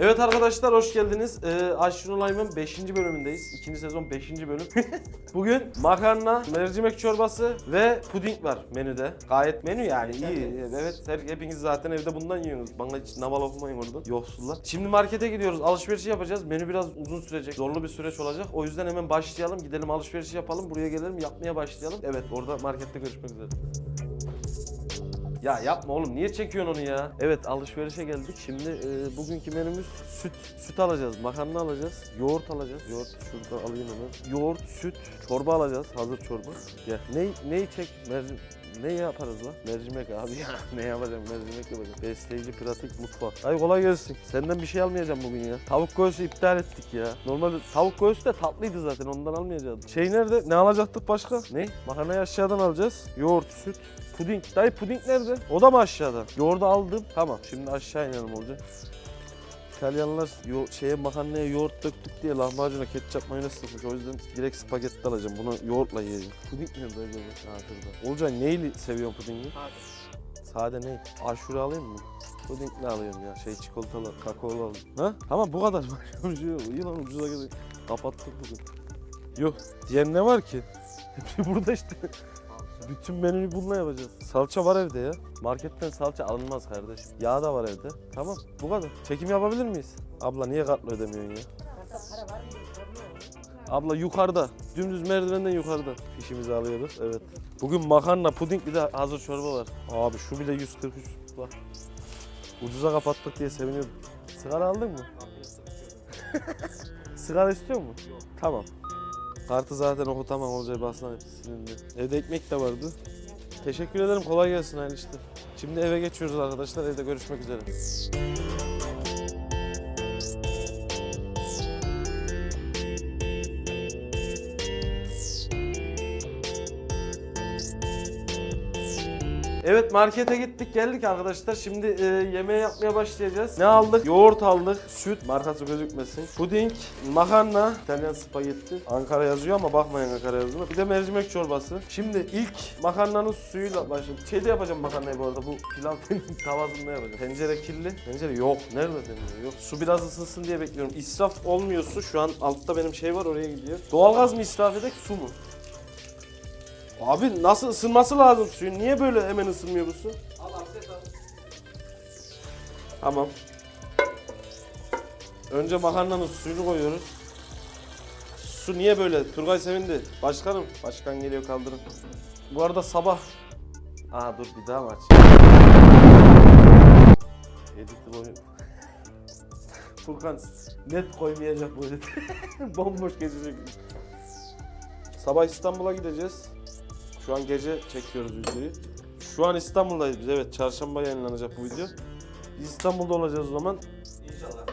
Evet arkadaşlar hoş geldiniz. Ee, Aşkın Olay'ın 5. bölümündeyiz. 2. sezon 5. bölüm. Bugün makarna, mercimek çorbası ve puding var menüde. Gayet menü yani iyi. Evet her, hepiniz zaten evde bundan yiyorsunuz. Bana hiç naval okumayın orada. Yoksullar. Şimdi markete gidiyoruz. Alışverişi yapacağız. Menü biraz uzun sürecek. Zorlu bir süreç olacak. O yüzden hemen başlayalım. Gidelim alışverişi yapalım. Buraya gelelim yapmaya başlayalım. Evet orada markette görüşmek üzere. Ya yapma oğlum niye çekiyorsun onu ya? Evet alışverişe geldik. Şimdi e, bugünkü menümüz süt. Süt alacağız, makarna alacağız, yoğurt alacağız. Yoğurt şurada alayım hemen. Yoğurt, süt, çorba alacağız. Hazır çorba. Gel. Ne neyi çek? Mercim ne yaparız lan? Mercimek abi ya. ne yapacağım? Mercimek yapacağım. Besleyici pratik mutfak. Ay kolay gelsin. Senden bir şey almayacağım bugün ya. Tavuk göğsü iptal ettik ya. Normalde tavuk göğsü de tatlıydı zaten. Ondan almayacağız. Şey nerede? Ne alacaktık başka? Ne? Makarnayı aşağıdan alacağız. Yoğurt, süt, Puding. Dayı puding nerede? O da mı aşağıda? Yoğurdu aldım. Tamam. Şimdi aşağı inelim olacak. İtalyanlar yo- şeye makarnaya yoğurt döktük diye lahmacuna ketçap mayonez sıkmış. O yüzden direkt spagetti alacağım. Bunu yoğurtla yiyeceğim. Puding nerede acaba? Ha şurada. Olcay neyle seviyorsun pudingi? Sade ne? Aşure alayım mı? Puding ne alayım ya? Şey çikolatalı, kakaolu alayım. Ha? Tamam bu kadar. Başka bir şey yok. İyi lan ucuza geldik. Kapattık bugün. Yok. Diğer ne var ki? Hepsi burada işte. Bütün menüyü bununla yapacağız. Salça var evde ya. Marketten salça alınmaz kardeşim. Yağ da var evde. Tamam bu kadar. Çekim yapabilir miyiz? Abla niye katlı ödemiyorsun ya? Abla yukarıda. Dümdüz merdivenden yukarıda. İşimizi alıyoruz. Evet. Bugün makarna, puding bir de hazır çorba var. Abi şu bile 143 bak. Ucuza kapattık diye seviniyordum. Sigara aldın mı? Sigara istiyor mu? Yok. Tamam. Kartı zaten okutamam baslan hepsi silindi. Evde ekmek de vardı. Teşekkür ederim kolay gelsin hayırlı işte. Şimdi eve geçiyoruz arkadaşlar evde görüşmek üzere. Evet markete gittik geldik arkadaşlar. Şimdi e, yemeği yapmaya başlayacağız. Ne aldık? Yoğurt aldık. Süt markası gözükmesin. Puding, makarna, İtalyan spagetti. Ankara yazıyor ama bakmayın Ankara yazdığına. Bir de mercimek çorbası. Şimdi ilk makarnanın suyuyla başlayalım. Şeyde yapacağım makarnayı bu arada. Bu pilav tavasında yapacağım. Tencere kirli. Tencere yok. Nerede tencere? Yok. Su biraz ısınsın diye bekliyorum. İsraf olmuyor su. Şu an altta benim şey var oraya gidiyor. Doğalgaz mı israf edek su mu? Abi nasıl ısınması lazım suyun? Niye böyle hemen ısınmıyor bu su? Tamam. Önce makarnanın suyunu koyuyoruz. Su niye böyle? Turgay sevindi. Başkanım. Başkan geliyor kaldırın. Bu arada sabah... Aa dur bir daha mı aç? Edit'i koy. Furkan net koymayacak edit. Bomboş geçecek. Sabah İstanbul'a gideceğiz. Şu an gece çekiyoruz videoyu. Şu an İstanbul'dayız biz. Evet çarşamba yayınlanacak bu video. Biz İstanbul'da olacağız o zaman. İnşallah.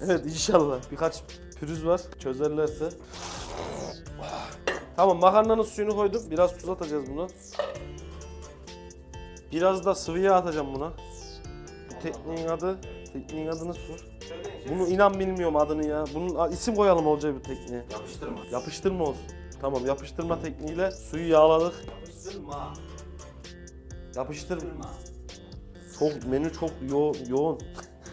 Evet inşallah. Birkaç pürüz var. Çözerlerse. Tamam makarnanın suyunu koydum. Biraz tuz atacağız buna. Biraz da sıvı yağ atacağım buna. Bu tekniğin adı, tekniğin adını sor. Bunu inan bilmiyorum adını ya. Bunun isim koyalım olacak bu tekniğe. Yapıştırma. Yapıştırma olsun. Tamam yapıştırma tekniğiyle suyu yağladık. Yapıştırma. Yapıştır. Yapıştırma. Çok menü çok yo yoğun.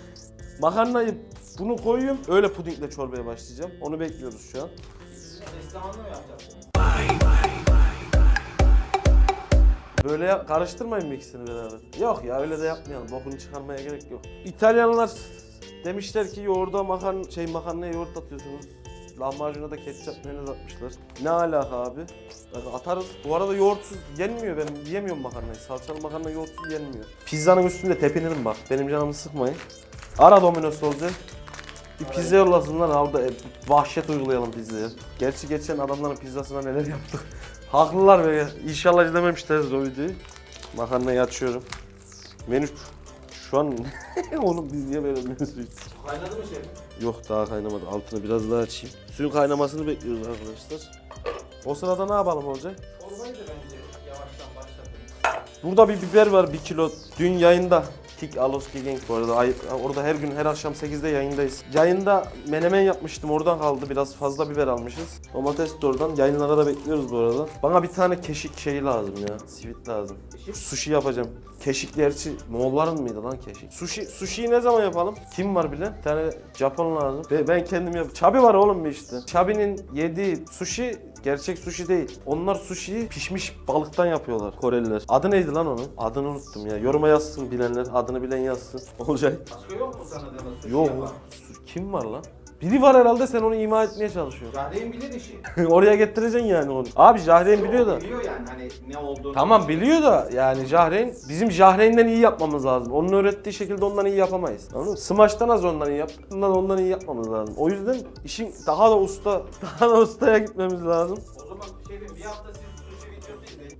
Makarnayı bunu koyuyorum. Öyle pudingle çorbaya başlayacağım. Onu bekliyoruz şu an. Zamanlı mı yapacaksın? Böyle karıştırmayın mı ikisini beraber? Yok ya öyle de yapmayalım. Bokunu çıkarmaya gerek yok. İtalyanlar demişler ki yoğurda makarna şey makarnaya yoğurt atıyorsunuz. Lahmacuna da ketçap mayonez atmışlar. Ne alaka abi? Bak atarız. Bu arada yoğurtsuz yenmiyor ben yiyemiyorum makarnayı. Salçalı makarna yoğurtsuz yenmiyor. Pizzanın üstünde tepinirim bak. Benim canımı sıkmayın. Ara Domino's olacak. Bir pizza yollasınlar orada e, vahşet uygulayalım pizzaya. Gerçi geçen adamların pizzasına neler yaptık. Haklılar be. İnşallah izlememişlerdir o videoyu. Makarnayı açıyorum. Menü şu an oğlum biz niye böyle menü suyu? Kaynadı mı şey? Yok daha kaynamadı. Altını biraz daha açayım. Suyun kaynamasını bekliyoruz arkadaşlar. O sırada ne yapalım olacak? Çorbayı da bence yavaştan başlatın. Burada bir biber var 1 kilo. Dün yayında Tik Aloski Gang bu arada. Ay, orada her gün her akşam 8'de yayındayız. Yayında menemen yapmıştım oradan kaldı. Biraz fazla biber almışız. Domates de oradan. Yayınlara da bekliyoruz bu arada. Bana bir tane keşik şeyi lazım ya. Sivit lazım. Keşik? Sushi yapacağım. Keşik gerçi Moğolların mıydı lan keşik? Sushi, sushi'yi ne zaman yapalım? Kim var bilen? Bir tane Japon lazım. Ve ben kendim yap. Çabi var oğlum bir işte. Çabi'nin yediği sushi gerçek sushi değil. Onlar sushi'yi pişmiş balıktan yapıyorlar Koreliler. Adı neydi lan onun? Adını unuttum ya. Yoruma yazsın bilenler. Adını bilen yazsın. Olacak. Başka yok mu tanıdığınız sushi Yok. yapan? Kim var lan? Biri var herhalde sen onu ima etmeye çalışıyorsun. Jahreyn bilir işi. Oraya getireceksin yani onu. Abi Jahreyn biliyor da. Biliyor yani hani ne olduğunu. Tamam biliyor da yani Jahreyn bizim Jahreyn'den iyi yapmamız lazım. Onun öğrettiği şekilde ondan iyi yapamayız. Anladın mı? Smash'tan az ondan iyi yap. Bundan ondan iyi yapmamız lazım. O yüzden işin daha da usta, daha da ustaya gitmemiz lazım. O zaman bir şey diyeyim bir hafta siz.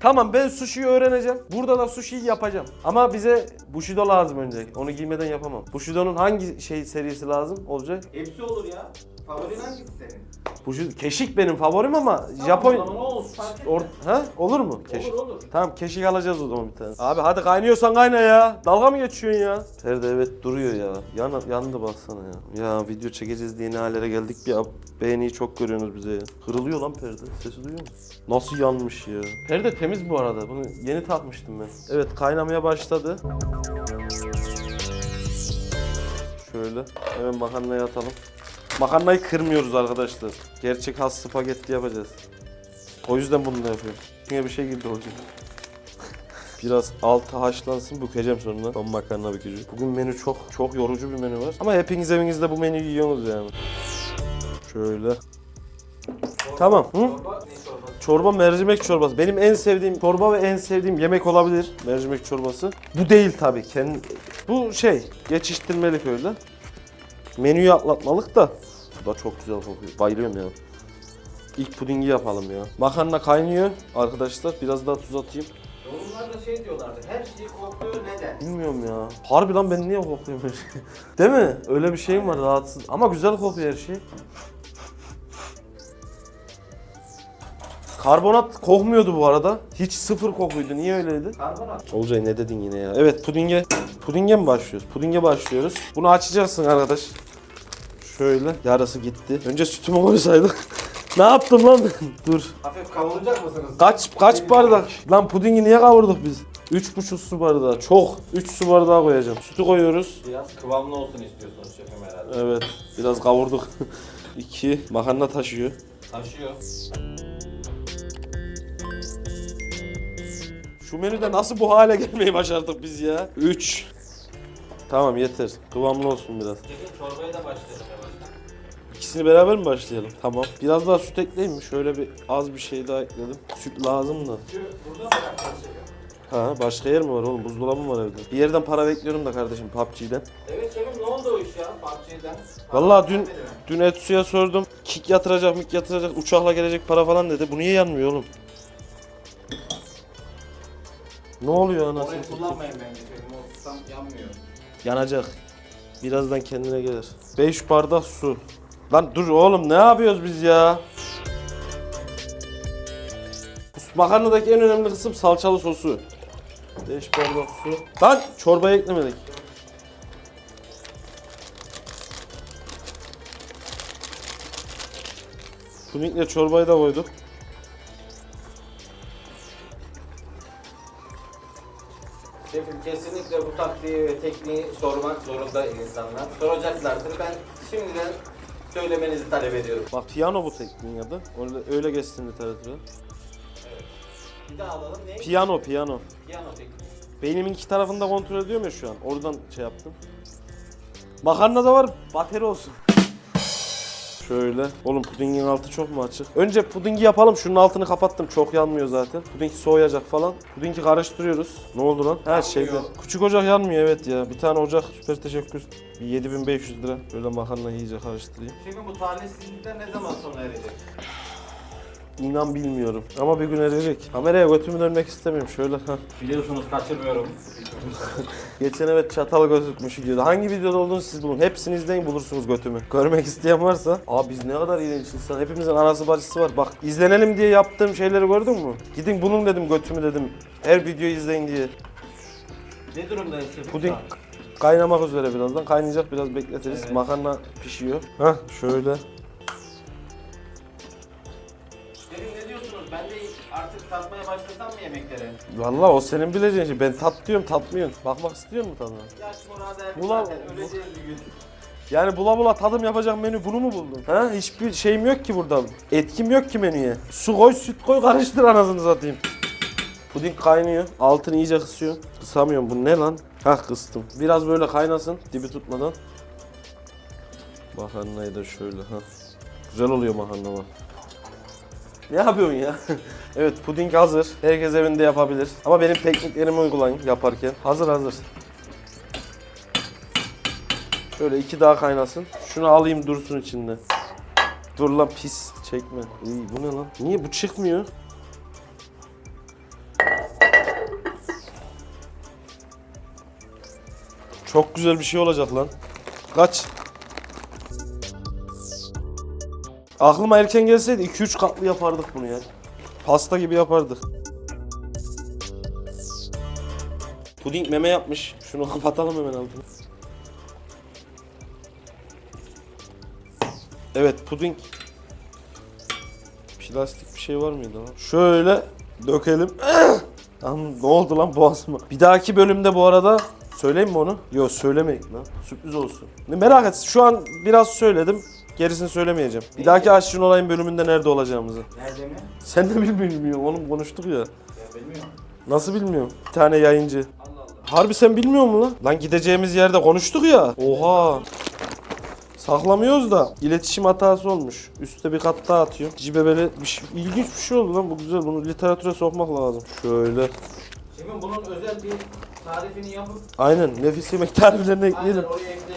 Tamam ben sushi'yi öğreneceğim. Burada da sushi'yi yapacağım. Ama bize Bushido lazım önce. Onu giymeden yapamam. Bushido'nun hangi şey serisi lazım olacak? Hepsi olur ya. Favorin hangisi senin? Bushido keşik benim favorim ama Tamam, Japon o zaman o olsun. Fark etmez. Or ha olur mu? Keşik. Olur olur. Tamam keşik alacağız o zaman bir tane. Abi hadi kaynıyorsan kayna ya. Dalga mı geçiyorsun ya? Perde evet duruyor ya. Yan, yandı baksana ya. Ya video çekeceğiz diye ne hallere geldik bir ab- beğeniyi çok görüyorsunuz bize ya. Kırılıyor lan perde. Sesi duyuyor musun? Nasıl yanmış ya? Perde temiz bu arada. Bunu yeni takmıştım ben. Evet kaynamaya başladı. Şöyle hemen makarnaya atalım. Makarnayı kırmıyoruz arkadaşlar. Gerçek has spagetti yapacağız. O yüzden bunu da yapıyorum. Yine bir şey girdi hocam. Biraz altı haşlansın bükeceğim sonra. Son makarna bükücü. Bugün menü çok çok yorucu bir menü var. Ama hepiniz evinizde bu menüyü yiyorsunuz yani. Şöyle. Tamam, hı? Çorba mercimek çorbası. Benim en sevdiğim çorba ve en sevdiğim yemek olabilir mercimek çorbası. Bu değil tabii. Kendi, bu şey geçiştirmelik öyle. Menüyü atlatmalık da. Bu da çok güzel kokuyor. Bayılıyorum ya. İlk pudingi yapalım ya. Makarna kaynıyor arkadaşlar. Biraz daha tuz atayım. Yorumlarda şey diyorlardı. Her şey kokuyor neden? Bilmiyorum ya. Harbi lan ben niye kokluyorum her şeyi? Değil mi? Öyle bir şeyim var rahatsız. Ama güzel kokuyor her şey. Karbonat kokmuyordu bu arada. Hiç sıfır kokuydu. Niye öyleydi? Karbonat. Olcay ne dedin yine ya? Evet pudinge. Pudinge mi başlıyoruz? Pudinge başlıyoruz. Bunu açacaksın arkadaş. Şöyle. Yarısı gitti. Önce sütümü koysaydık. ne yaptım lan? Dur. Hafif kavuracak mısınız? Kaç kaç bardak? Lan pudingi niye kavurduk biz? 3,5 su bardağı. Çok. 3 su bardağı koyacağım. Sütü koyuyoruz. Biraz kıvamlı olsun istiyorsunuz şefim herhalde. Evet. Biraz kavurduk. 2. Makarna taşıyor. Taşıyor. Şu menüde nasıl bu hale gelmeyi başardık biz ya? 3. Tamam yeter. Kıvamlı olsun biraz. Şefim çorbaya da başlayalım yavaştan. İkisini beraber mi başlayalım? Tamam. Biraz daha süt ekleyeyim mi? Şöyle bir az bir şey daha ekledim. Süt lazım da. Şu burada mı yapacağız? Ha başka yer mi var oğlum? Buzdolabım var evde. Bir yerden para bekliyorum da kardeşim PUBG'den. Evet şefim ne oldu o iş ya? PUBG'den. Vallahi dün dün Etsu'ya sordum. Kick yatıracak, mik yatıracak, uçakla gelecek para falan dedi. Bu niye yanmıyor oğlum? Ne oluyor anasını Orayı satayım? kullanmayın bence şefim. O yanmıyor. Yanacak. Birazdan kendine gelir. 5 bardak su. Lan dur oğlum ne yapıyoruz biz ya? Makarnadaki en önemli kısım salçalı sosu. 5 bardak su. Lan çorbayı eklemedik. Pudingle çorbayı da koyduk. Şefim kesinlikle bu taktiği ve tekniği sormak zorunda insanlar. Soracaklardır. Ben şimdiden söylemenizi talep ediyorum. Bak piyano bu tekniğin adı. Öyle, öyle geçsin literatüre. Bir daha alalım. Ne? Piyano piyano. Piyano tekniği. Beynimin iki tarafını da kontrol ediyorum ya şu an. Oradan şey yaptım. Makarna da var, bateri olsun. Şöyle. Oğlum pudingin altı çok mu açık? Önce pudingi yapalım. Şunun altını kapattım. Çok yanmıyor zaten. Puding soğuyacak falan. Pudingi karıştırıyoruz. Ne oldu lan? Her şeyde. Küçük ocak yanmıyor evet ya. Bir tane ocak süper teşekkür. Bir 7500 lira. Böyle makarna iyice karıştırayım. Şefim bu talihsizlikler ne zaman sona erecek? İnan bilmiyorum. Ama bir gün erecek. Kameraya götümü dönmek istemiyorum. Şöyle. ha. Biliyorsunuz kaçırmıyorum. Geçen evet çatal gözükmüş videoda. Hangi videoda olduğunu siz bulun. Hepsini izleyin bulursunuz götümü. Görmek isteyen varsa. Aa biz ne kadar iğrenç insan. Hepimizin anası bacısı var. Bak izlenelim diye yaptığım şeyleri gördün mü? Gidin bulun dedim götümü dedim. Her videoyu izleyin diye. ne durumdayız şefim? Puding kaynamak üzere birazdan. Kaynayacak biraz bekletiriz. Evet. Makarna pişiyor. Hah şöyle. Tatmaya başlasam mı yemekleri? Vallahi o senin bileceğin şey. Ben tat diyorum tatmıyorsun. Bakmak istiyor musun tadına? Yaş Ulan- zaten öleceğiz bir gün. Yani bula bula tadım yapacak menü bunu mu buldun? Ha? Hiçbir şeyim yok ki burada. Etkim yok ki menüye. Su koy, süt koy, karıştır anasını satayım. Puding kaynıyor. Altını iyice kısıyor. Kısamıyorum. Bu ne lan? Hah kıstım. Biraz böyle kaynasın dibi tutmadan. Makarnayı da şöyle ha. Güzel oluyor makarna bak. Ne yapıyorsun ya? evet puding hazır. Herkes evinde yapabilir. Ama benim tekniklerimi uygulayın yaparken. Hazır hazır. Şöyle iki daha kaynasın. Şunu alayım dursun içinde. Dur lan pis çekme. İyi, bu ne lan? Niye bu çıkmıyor? Çok güzel bir şey olacak lan. Kaç. Aklıma erken gelseydi 2-3 katlı yapardık bunu ya. Pasta gibi yapardık. Puding meme yapmış. Şunu kapatalım hemen altını. Evet puding. Plastik bir şey var mıydı lan? Şöyle dökelim. Lan ne oldu lan boğazıma? Bir dahaki bölümde bu arada söyleyeyim mi onu? Yok söylemeyin lan. Sürpriz olsun. Ne merak et. Şu an biraz söyledim. Gerisini söylemeyeceğim. Bir dahaki Aşçın Olay'ın bölümünde nerede olacağımızı. Nerede mi? Sen de bil- bilmiyorsun oğlum konuştuk ya. Ya bilmiyorum. Nasıl bilmiyorum? Bir tane yayıncı. Allah Allah. Harbi sen bilmiyor musun lan? Lan gideceğimiz yerde konuştuk ya. Oha. Saklamıyoruz da iletişim hatası olmuş. Üste bir kat daha atıyor. Cibebeli bir şey, ilginç bir şey oldu lan bu güzel. Bunu literatüre sokmak lazım. Şöyle. Şimdi bunun özel bir tarifini yapıp Aynen nefis yemek tariflerine aynen ekleyelim. oraya ekleyelim.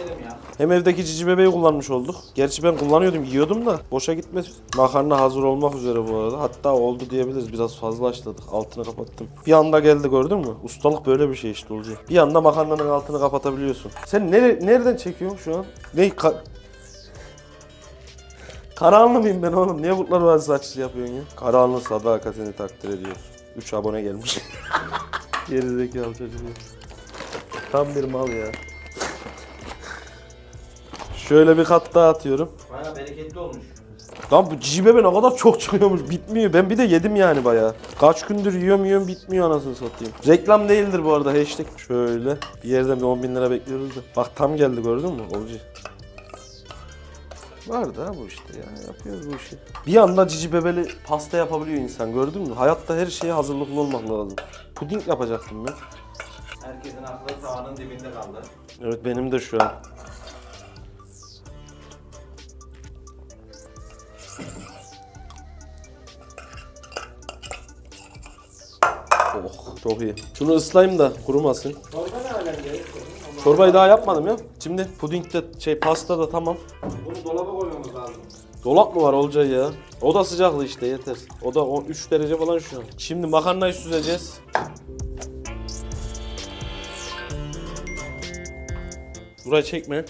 Hem evdeki cici bebeği kullanmış olduk. Gerçi ben kullanıyordum, yiyordum da boşa gitmez. Makarna hazır olmak üzere bu arada. Hatta oldu diyebiliriz. Biraz fazla açladık. Altını kapattım. Bir anda geldi gördün mü? Ustalık böyle bir şey işte olacak. Bir anda makarnanın altını kapatabiliyorsun. Sen nere nereden çekiyorsun şu an? Ne ka- Karanlı mıyım ben oğlum? Niye Kurtlar Vadisi açısı yapıyorsun ya? Karanlı sadakatini takdir ediyoruz. 3 abone gelmiş. Gerizekalı çocuk. Tam bir mal ya. Şöyle bir kat daha atıyorum. Baya bereketli olmuş. Lan bu cibebe ne kadar çok çıkıyormuş bitmiyor. Ben bir de yedim yani bayağı. Kaç gündür yiyorum yiyorum bitmiyor anasını satayım. Reklam değildir bu arada hashtag. Şöyle bir yerden bir 10 bin lira bekliyoruz da. Bak tam geldi gördün mü Olcu? Vardı ha bu işte ya yapıyoruz bu işi. Bir anda cici bebeli pasta yapabiliyor insan gördün mü? Hayatta her şeye hazırlıklı olmak lazım. Puding yapacaktım ben. Herkesin aklı tavanın dibinde kaldı. Evet benim de şu an. Oh çok iyi. Şunu ıslayayım da kurumasın. Çorba ne alemde? Çorbayı daha yapmadım ya. Şimdi puding de şey pasta da tamam. Bunu dolaba koymamız lazım. Dolap mı var Olcay ya? O da sıcaklı işte yeter. O da 3 derece falan şu an. Şimdi makarnayı süzeceğiz. Burayı çekme.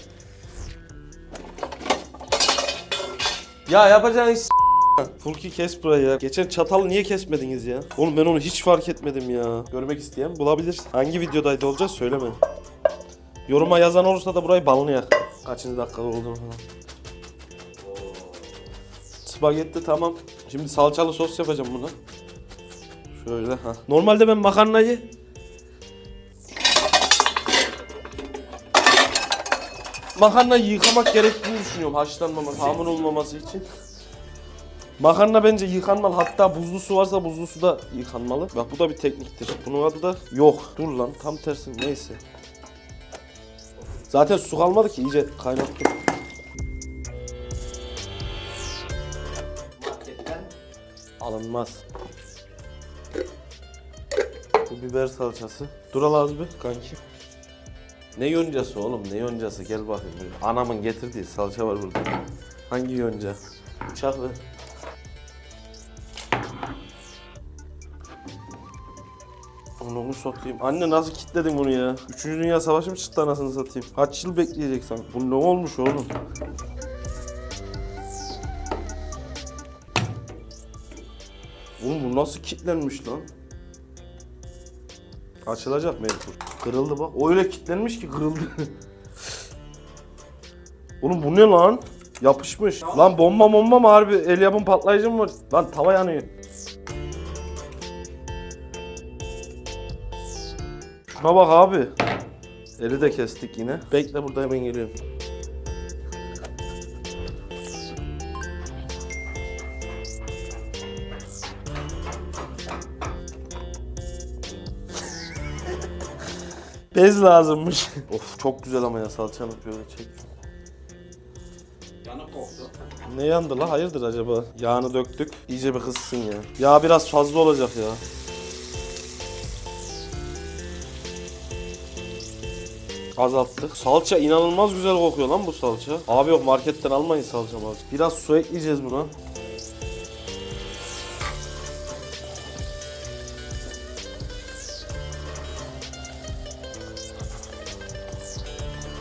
Ya yapacağın iş Furki kes burayı ya. Geçen çatalı niye kesmediniz ya? Oğlum ben onu hiç fark etmedim ya. Görmek isteyen bulabilir. Hangi videodaydı olacak söyleme. Yoruma yazan olursa da burayı balını. Kaçıncı dakika olduğunu falan. Spagetti tamam. Şimdi salçalı sos yapacağım buna. Şöyle ha. Normalde ben makarnayı Makarnayı yıkamak gerektiğini düşünüyorum haşlanmaması, hamur olmaması için. Makarna bence yıkanmalı. Hatta buzlu su varsa buzlu suda yıkanmalı. Bak bu da bir tekniktir. Bunun adı da yok. Dur lan tam tersi neyse. Zaten su kalmadı ki iyice kaynattım. Marketten Alınmaz. Bu biber salçası. Dur al az bir kanki. Ne yoncası oğlum ne yoncası gel bakayım. Anamın getirdiği salça var burada. Hangi yonca? Bıçak Onu satayım. Anne nasıl kilitledin bunu ya? Üçüncü Dünya Savaşı mı çıktı anasını satayım? Kaç yıl bekleyecek sanki? Bu ne olmuş oğlum? Oğlum bu nasıl kilitlenmiş lan? Açılacak mecbur. Kırıldı bak. O öyle kilitlenmiş ki kırıldı. Oğlum bu ne lan? Yapışmış. Lan bomba bomba mı harbi? El patlayıcı mı var? Lan tava yanıyor. Şuna bak abi. Eli de kestik yine. Bekle burada hemen geliyorum. Bez lazımmış. of çok güzel ama ya salçanı böyle çek. Yanık koktu. Ne yandı la? Hayırdır acaba? Yağını döktük. İyice bir kızsın ya. Yağ biraz fazla olacak ya. Azalttık. Salça inanılmaz güzel kokuyor lan bu salça. Abi yok marketten almayın salça abi. Biraz su ekleyeceğiz buna.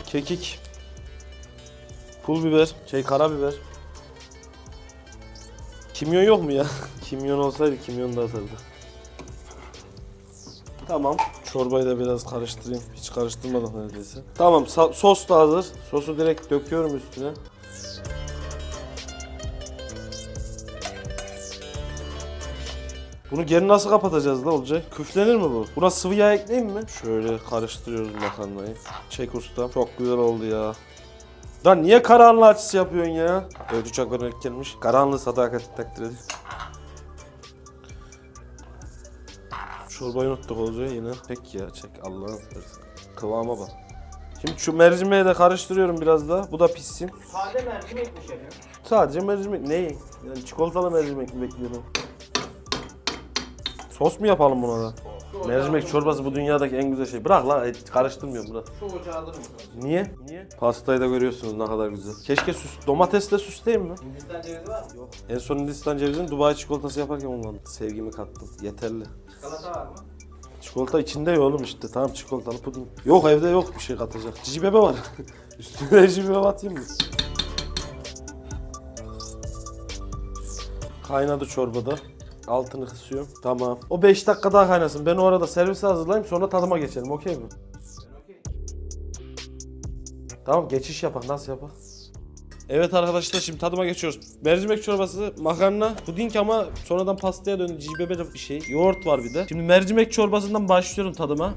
Kekik. Pul biber, şey karabiber. Kimyon yok mu ya? kimyon olsaydı kimyon da atardı. Tamam. Çorbayı da biraz karıştırayım. Hiç karıştırmadık neredeyse. Tamam sos da hazır. Sosu direkt döküyorum üstüne. Bunu geri nasıl kapatacağız da olacak? Küflenir mi bu? Buna sıvı yağ ekleyeyim mi? Şöyle karıştırıyoruz makarnayı. Çek usta. Çok güzel oldu ya. Lan niye karanlığı açısı yapıyorsun ya? Evet uçak gelmiş. Karanlığı sadakat takdir edin. Çorbayı unuttuk olacak yine. Çek ya çek seversen. Kıvama bak. Şimdi şu mercimeği de karıştırıyorum biraz da. Bu da pişsin. Sade mercimek mi şefim? Sadece mercimek. Neyi? Yani çikolatalı mercimek mi bekliyorum? Sos mu yapalım buna da? Mercimek çorbası bu dünyadaki en güzel şey. Bırak la et karıştırmıyorum bırak. Şu ocağı alır mısın? Niye? Niye? Pastayı da görüyorsunuz ne kadar güzel. Keşke süs, domatesle süsleyeyim mi? Hindistan cevizi var mı? Yok. En son Hindistan cevizini Dubai çikolatası yaparken kullandım. Sevgimi kattım. Yeterli. Çikolata var mı? Çikolata içinde ya oğlum işte. Tamam çikolatalı puding. Yok evde yok bir şey katacak. Cici bebe var. Üstüne cici bebe atayım mı? Kaynadı çorbada. Altını kısıyorum. Tamam. O 5 dakika daha kaynasın. Ben o arada servise hazırlayayım sonra tadıma geçelim. Okey mi? Tamam geçiş yapak. Nasıl yapak? Evet arkadaşlar şimdi tadıma geçiyoruz. Mercimek çorbası, makarna, puding ama sonradan pastaya döndü. Cibebe bir şey. Yoğurt var bir de. Şimdi mercimek çorbasından başlıyorum tadıma.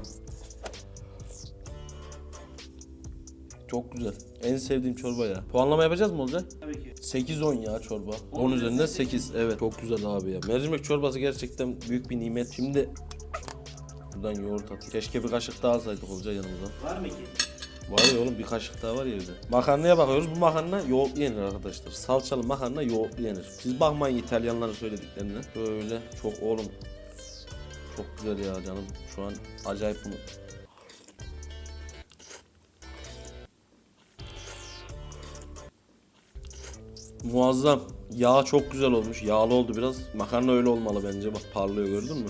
Çok güzel. En sevdiğim çorba ya. Puanlama yapacağız mı olacak? Tabii ki. 8-10 ya çorba. 10 üzerinden 8. Evet çok güzel abi ya. Mercimek çorbası gerçekten büyük bir nimet. Şimdi buradan yoğurt at. Keşke bir kaşık daha alsaydık olacak yanımıza. Var mı ki? Var ya oğlum bir kaşık daha var ya evde. Makarnaya bakıyoruz. Bu makarna yoğurtlu yenir arkadaşlar. Salçalı makarna yoğurtlu yenir. Siz bakmayın İtalyanların söylediklerine. Böyle çok oğlum. Çok güzel ya canım. Şu an acayip bunu. Muazzam. Yağ çok güzel olmuş. Yağlı oldu biraz. Makarna öyle olmalı bence. Bak parlıyor gördün mü?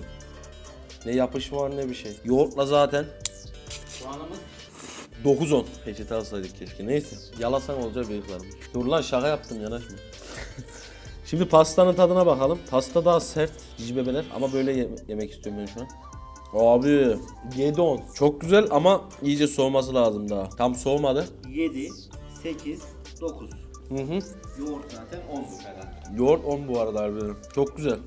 Ne yapış var ne bir şey. Yoğurtla zaten Puanımız 9-10. Peçete alsaydık keşke. Neyse. Yalasan olacak bıyıklarım. Dur lan şaka yaptım yanaşma. Şimdi pastanın tadına bakalım. Pasta daha sert. Cici bebeler ama böyle ye- yemek istiyorum ben şu an. Abi 7-10. Çok güzel ama iyice soğuması lazım daha. Tam soğumadı. 7, 8, 9. Hı hı. Yoğurt zaten 10'dur herhalde. Yoğurt 10 bu arada harbiden. Çok güzel.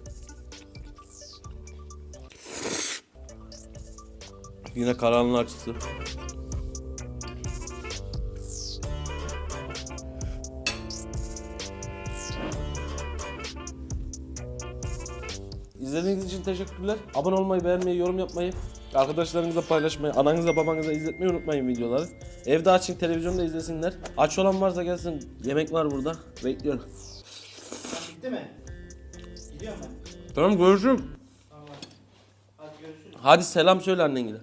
Yine karanlığı açısı. İzlediğiniz için teşekkürler. Abone olmayı, beğenmeyi, yorum yapmayı, arkadaşlarınızla paylaşmayı, ananıza babanıza izletmeyi unutmayın videoları. Evde açın, televizyonda izlesinler. Aç olan varsa gelsin. Yemek var burada. Bekliyorum. Bitti mi? Gidiyor mu? Tamam görüşürüz. Tamam. Hadi görüşürüz. Hadi selam söyle annengile.